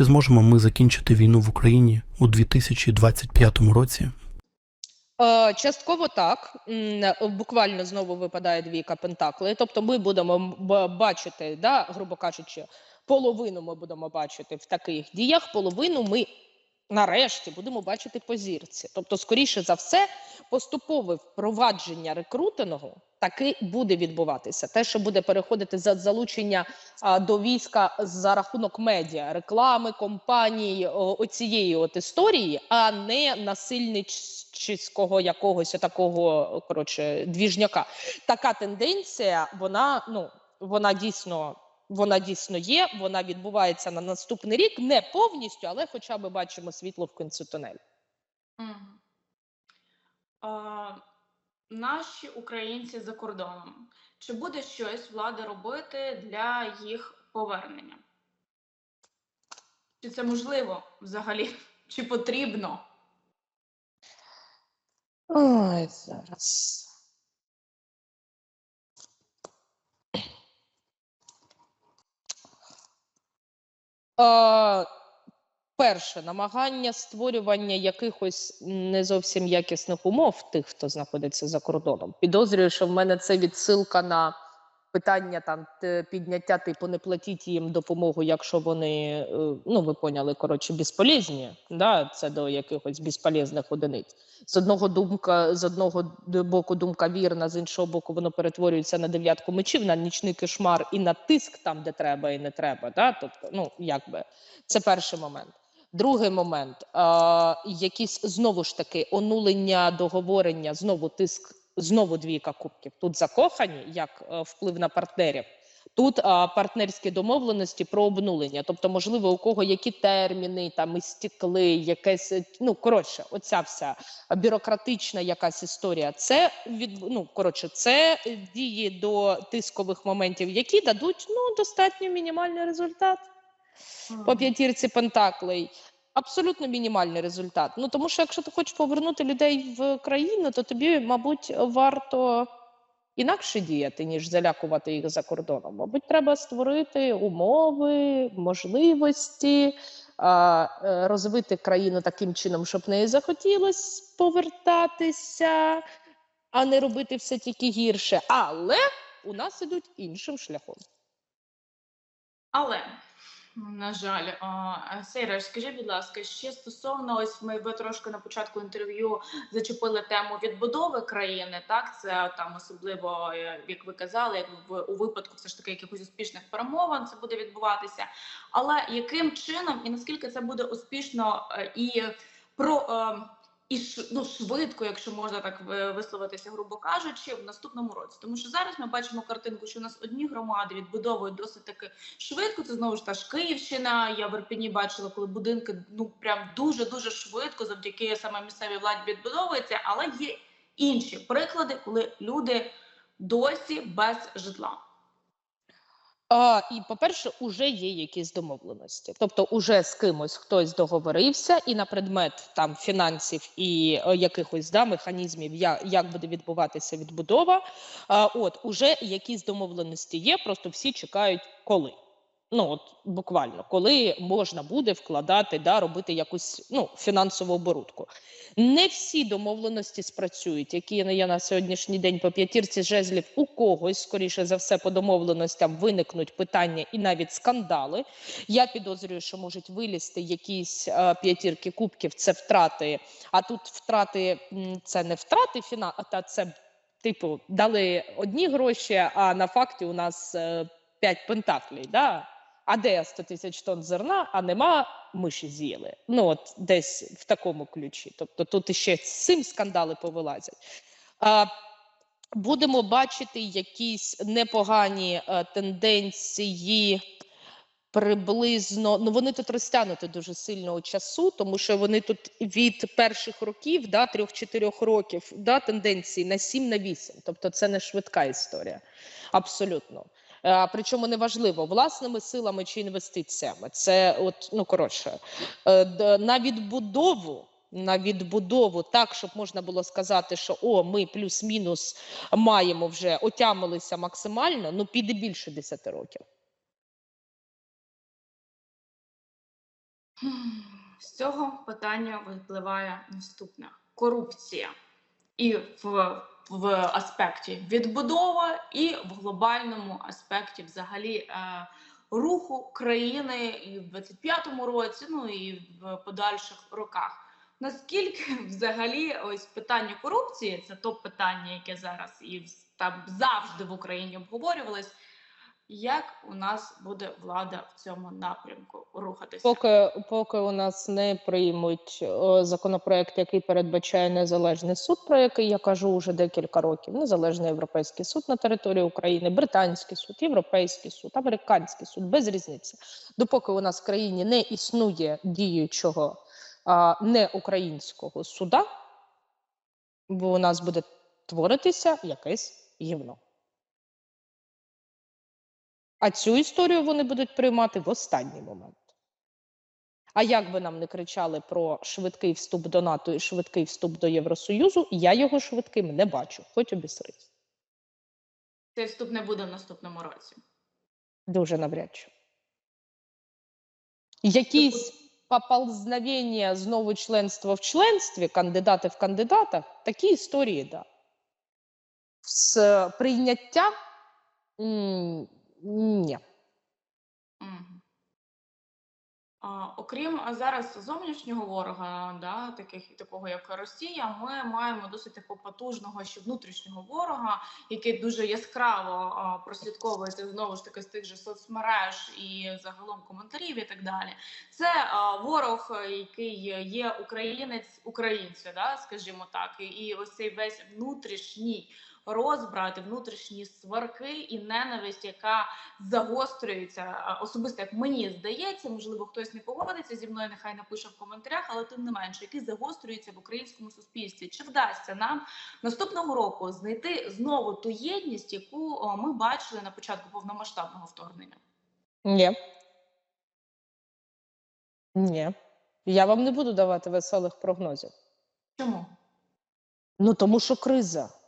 Чи зможемо ми закінчити війну в Україні у 2025 році? Е, Частково так. Буквально знову випадає двійка пентаклей. Тобто, ми будемо бачити, да, грубо кажучи, половину ми будемо бачити в таких діях, половину ми нарешті будемо бачити по зірці. Тобто, скоріше за все, поступове впровадження рекрутингу таки буде відбуватися. Те, що буде переходити за залучення а, до війська за рахунок медіа, реклами, компаній, оцієї от історії, а не насильницького якогось такого коротше двіжняка. Така тенденція, вона ну вона дійсно. Вона дійсно є, вона відбувається на наступний рік, не повністю, але хоча б бачимо світло в кінці тунелю. Наші українці за кордоном. Чи буде щось влада робити для їх повернення? Чи це можливо взагалі? Чи потрібно? Ой, зараз. Перше, намагання створювання якихось не зовсім якісних умов тих, хто знаходиться за кордоном. Підозрюю, що в мене це відсилка на питання там підняття, типу, не платіть їм допомогу, якщо вони, е, ну ви поняли, коротше, безполезні. Да? Це до якихось безполезних одиниць з одного думка, з одного боку думка вірна, з іншого боку, воно перетворюється на дев'ятку мечів, на нічний кошмар і на тиск там, де треба і не треба. Да? Тобто, ну якби це перший момент. Другий момент а, якісь знову ж таки онулення договорення, знову тиск, знову двійка кубків. Тут закохані як е, вплив на партнерів. Тут а, партнерські домовленості про обнулення, тобто, можливо, у кого які терміни там істікли, якесь е, ну коротше, оця вся бюрократична якась історія. Це від ну коротше, це дії до тискових моментів, які дадуть ну достатньо мінімальний результат по п'ятірці пентаклей. Абсолютно мінімальний результат. Ну тому що якщо ти хочеш повернути людей в країну, то тобі, мабуть, варто інакше діяти, ніж залякувати їх за кордоном. Мабуть, треба створити умови, можливості, е, розвити країну таким чином, щоб неї захотілося повертатися, а не робити все тільки гірше. Але у нас ідуть іншим шляхом. Але, на жаль, Сейра, скажи, будь ласка, ще стосовно ось ми ви трошки на початку інтерв'ю зачепили тему відбудови країни. Так, це там особливо, е, як ви казали, як в у випадку все ж таки якихось успішних перемовин це буде відбуватися. Але яким чином і наскільки це буде успішно е, і про. І ну, швидко, якщо можна так висловитися, грубо кажучи, в наступному році, тому що зараз ми бачимо картинку, що у нас одні громади відбудовують досить таки швидко. Це знову ж та ж Київщина. Я в Ірпені бачила, коли будинки ну прям дуже дуже швидко, завдяки саме місцевій владі відбудовуються. Але є інші приклади, коли люди досі без житла. А, і, по-перше, уже є якісь домовленості. Тобто, уже з кимось хтось договорився, і на предмет там фінансів і е, якихось да, механізмів, я, як буде відбуватися відбудова. А, от уже якісь домовленості є, просто всі чекають коли. Ну от буквально, коли можна буде вкладати, да, робити якусь ну, фінансову оборудку. Не всі домовленості спрацюють, які є на сьогоднішній день по п'ятірці жезлів. У когось, скоріше за все, по домовленостям виникнуть питання і навіть скандали. Я підозрюю, що можуть вилізти якісь е, п'ятірки кубків, це втрати. А тут втрати це не втрати фіна, а це типу дали одні гроші, а на факті у нас е, п'ять пентаклей. Да? А де 100 тисяч тонн зерна, а нема миші з'їли. Ну от десь в такому ключі. Тобто тут іще з цим скандали повилазять. А, будемо бачити якісь непогані е, тенденції. Приблизно, ну вони тут розтягнуті дуже сильно у часу, тому що вони тут від перших років, да, трьох-чотирьох років, да, тенденції на 7 на 8. Тобто це не швидка історія. Абсолютно. Е, причому неважливо, власними силами чи інвестиціями. Це от, ну коротше, е, на відбудову. На відбудову так, щоб можна було сказати, що о, ми плюс-мінус маємо вже отямилися максимально, ну піде більше 10 років. З цього питання випливає наступне: корупція і в, в аспекті відбудова, і в глобальному аспекті взагалі е, руху країни і в 25-му році, ну і в подальших роках. Наскільки взагалі ось питання корупції це то питання, яке зараз і там завжди в Україні обговорювалось. Як у нас буде влада в цьому напрямку рухатися? Поки, поки у нас не приймуть о, законопроект, який передбачає незалежний суд, про який я кажу вже декілька років. Незалежний європейський суд на території України, британський суд, європейський суд, американський суд, без різниці. Допоки у нас в країні не існує діючого а, не українського суда, бо у нас буде творитися якесь гівно. А цю історію вони будуть приймати в останній момент. А як би нам не кричали про швидкий вступ до НАТО і швидкий вступ до Євросоюзу, я його швидким не бачу, хоч обісрись. Цей вступ не буде в наступному році. Дуже навряд чи. Якісь поползновення знову членства в членстві, кандидати в кандидатах, такі історії, да. З прийняття м, ні. А, окрім зараз зовнішнього ворога, да, таких такого як Росія, ми маємо досить такого потужного ще внутрішнього ворога, який дуже яскраво а, прослідковується знову ж таки з тих же соцмереж і загалом коментарів і так далі. Це а, ворог, який є українець українцю, да, скажімо так, і, і ось цей весь внутрішній розбрат, і внутрішні сварки і ненависть, яка загострюється особисто, як мені здається, можливо, хтось не погодиться зі мною, нехай напише в коментарях, але тим не менше, який загострюється в українському суспільстві. Чи вдасться нам наступного року знайти знову ту єдність, яку ми бачили на початку повномасштабного вторгнення? Ні. Ні. Я вам не буду давати веселих прогнозів. Чому? Ну тому що криза.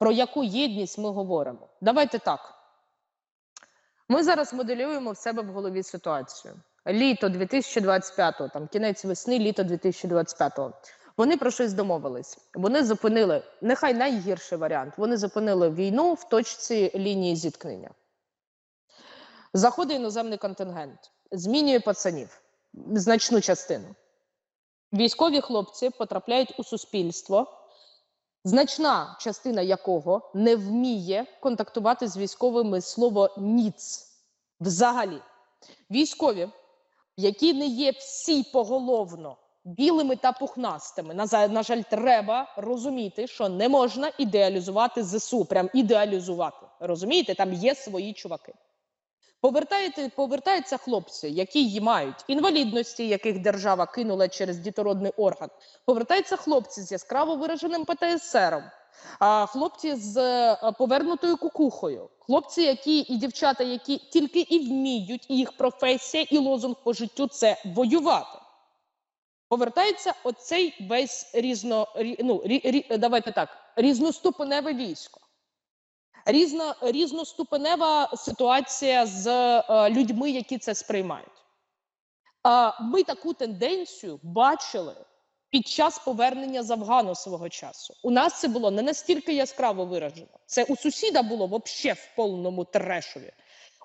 Про яку єдність ми говоримо? Давайте так. Ми зараз моделюємо в себе в голові ситуацію. Літо 2025-го, там кінець весни, літо 2025-го. Вони про щось домовились. Вони зупинили нехай найгірший варіант. Вони зупинили війну в точці лінії зіткнення. Заходить іноземний контингент, змінює пацанів значну частину. Військові хлопці потрапляють у суспільство, значна частина якого не вміє контактувати з військовими слово ніц взагалі. Військові, які не є всі поголовно білими та пухнастими. На, на жаль, треба розуміти, що не можна ідеалізувати ЗСУ, прям ідеалізувати. Розумієте, там є свої чуваки. Повертаються хлопці, які й мають інвалідності, яких держава кинула через дітородний орган. Повертаються хлопці з яскраво вираженим ПТСРом, хлопці з е, повернутою кукухою, хлопці, які і дівчата, які тільки і вміють, і їх професія, і лозунг по життю це воювати. Повертається оцей весь різно, ну, рі, рі, давайте так, різноступеневе військо. Різна, різноступенева ситуація з е, людьми, які це сприймають. А ми таку тенденцію бачили під час повернення з Афгану свого часу. У нас це було не настільки яскраво виражено. Це у сусіда було взагалі в повному трешові.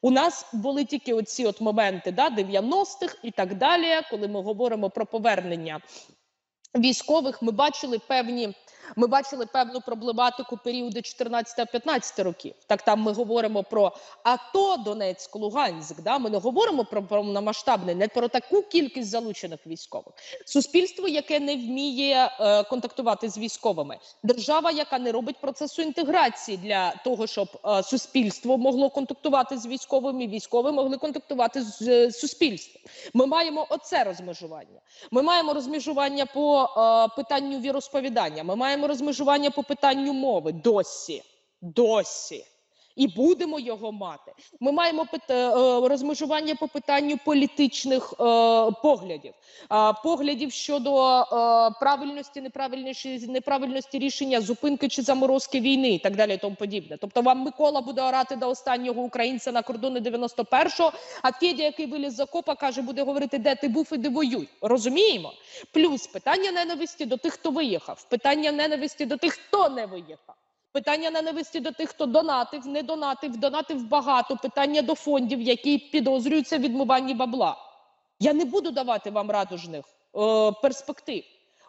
У нас були тільки оці от моменти да, 90-х і так далі, коли ми говоримо про повернення військових, ми бачили певні. Ми бачили певну проблематику періоду 14-15 років. Так там ми говоримо про АТО, Донецьк, Луганськ. Да? Ми не говоримо про повномасштабне, не про таку кількість залучених військових. Суспільство, яке не вміє е, контактувати з військовими, держава, яка не робить процесу інтеграції для того, щоб е, суспільство могло контактувати з військовими, військові могли контактувати з е, суспільством. Ми маємо оце розмежування. Ми маємо розмежування по е, питанню віросповідання. Ми маємо розмежування по питанню мови досі. Досі. І будемо його мати. Ми маємо пит- е, розмежування по питанню політичних е, поглядів, е, поглядів щодо е, правильності, неправильності, неправильності рішення зупинки чи заморозки війни і так далі, і тому подібне. Тобто вам Микола буде орати до останнього українця на кордони 91-го, а Федя, який виліз з окопа, каже, буде говорити, де ти був і де воюй. Розуміємо? Плюс питання ненависті до тих, хто виїхав, питання ненависті до тих, хто не виїхав. Питання ненависті до тих, хто донатив, не донатив, донатив багато. Питання до фондів, які підозрюються в відмиванні бабла. Я не буду давати вам радужних е, перспектив.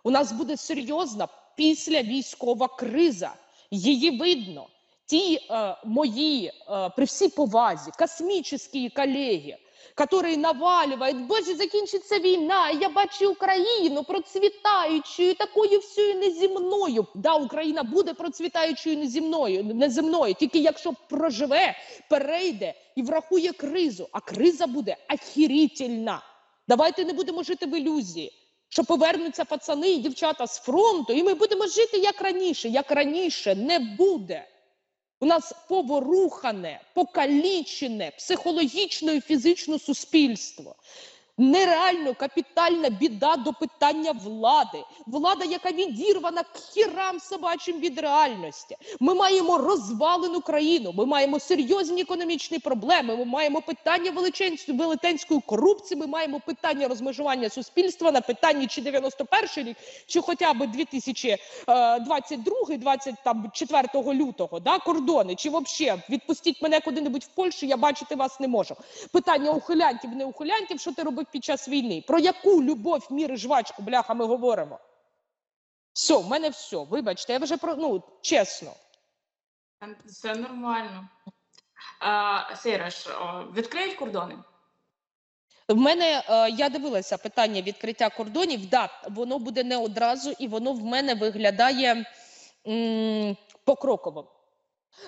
У нас буде серйозна після військова криза. Її видно. Ті е, мої, е, при всій повазі, космічні колеги, які навалюють, боже, закінчиться війна, я бачу Україну процвітаючою, такою всю неземною. Да, Україна буде процвітаючою неземною, неземною, тільки якщо проживе, перейде і врахує кризу. А криза буде ахірітельна. Давайте не будемо жити в ілюзії, що повернуться пацани і дівчата з фронту, і ми будемо жити як раніше. Як раніше не буде. У нас поворухане, покалічене психологічно і фізично суспільство. Нереально капітальна біда до питання влади. Влада, яка відірвана к хірам собачим від реальності. Ми маємо розвалену країну. Ми маємо серйозні економічні проблеми. Ми маємо питання велетенської корупції. Ми маємо питання розмежування суспільства на питанні чи 91 рік, чи хоча б 2022, 24 лютого, да, кордони, чи взагалі відпустіть мене куди-небудь в Польщу, я бачити вас не можу. Питання ухилянтів, не ухилянтів, що ти робив під час війни? Про яку любов, міри, жвачку, бляха, ми говоримо? Все, в мене все. Вибачте, я вже про ну чесно. Це нормально. А, Сейраш, відкриють кордони? В мене е, я дивилася питання відкриття кордонів. Да, воно буде не одразу, і воно в мене виглядає м, покроково.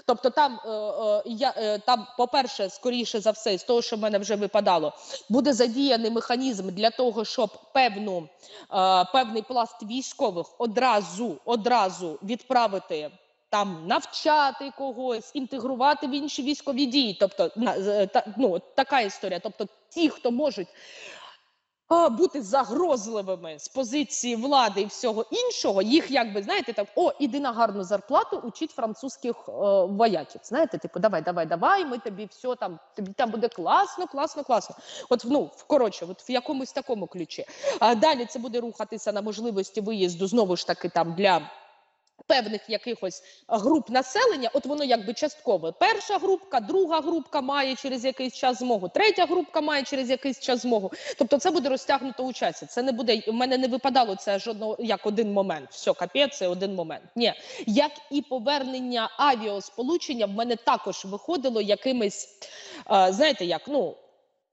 Тобто, там е, е, я е, там, по-перше, скоріше за все, з того, що в мене вже випадало, буде задіяний механізм для того, щоб певну певний пласт військових одразу одразу відправити. Там навчати когось, інтегрувати в інші військові дії. Тобто, ну, така історія. Тобто, ті, хто можуть бути загрозливими з позиції влади і всього іншого, їх якби знаєте, так о, іди на гарну зарплату, учіть французьких е, вояків. Знаєте, типу, давай, давай, давай, ми тобі все там, тобі там буде класно, класно, класно. От ну коротше, от в якомусь такому ключі. А далі це буде рухатися на можливості виїзду знову ж таки там для. Певних якихось груп населення, от воно якби частково. Перша групка, друга групка має через якийсь час змогу, третя групка має через якийсь час змогу. Тобто це буде розтягнуто у часі. Це не буде. У мене не випадало це жодного як один момент. Все, капець, це один момент. Ні, як і повернення авіасполучення, в мене також виходило якимись, знаєте, як ну.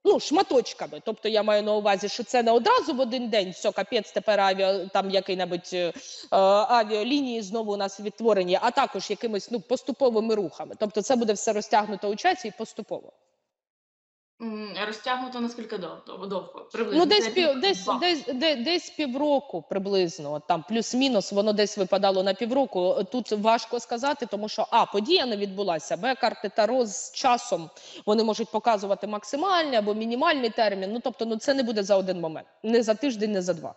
Ну, шматочками. Тобто я маю на увазі, що це не одразу в один день, все, капець, тепер авіа, там який-небудь е, е, авіалінії знову у нас відтворені, а також якимись ну, поступовими рухами. Тобто це буде все розтягнуто у часі і поступово. М, Розтягнуто наскільки довго? довго? Приблизно. Ну, десь Це пів, десь, два. десь, де- десь півроку приблизно, от там плюс-мінус, воно десь випадало на півроку. Тут важко сказати, тому що а подія не відбулася, б карти Таро з часом вони можуть показувати максимальний або мінімальний термін. Ну тобто, ну це не буде за один момент, не за тиждень, не за два.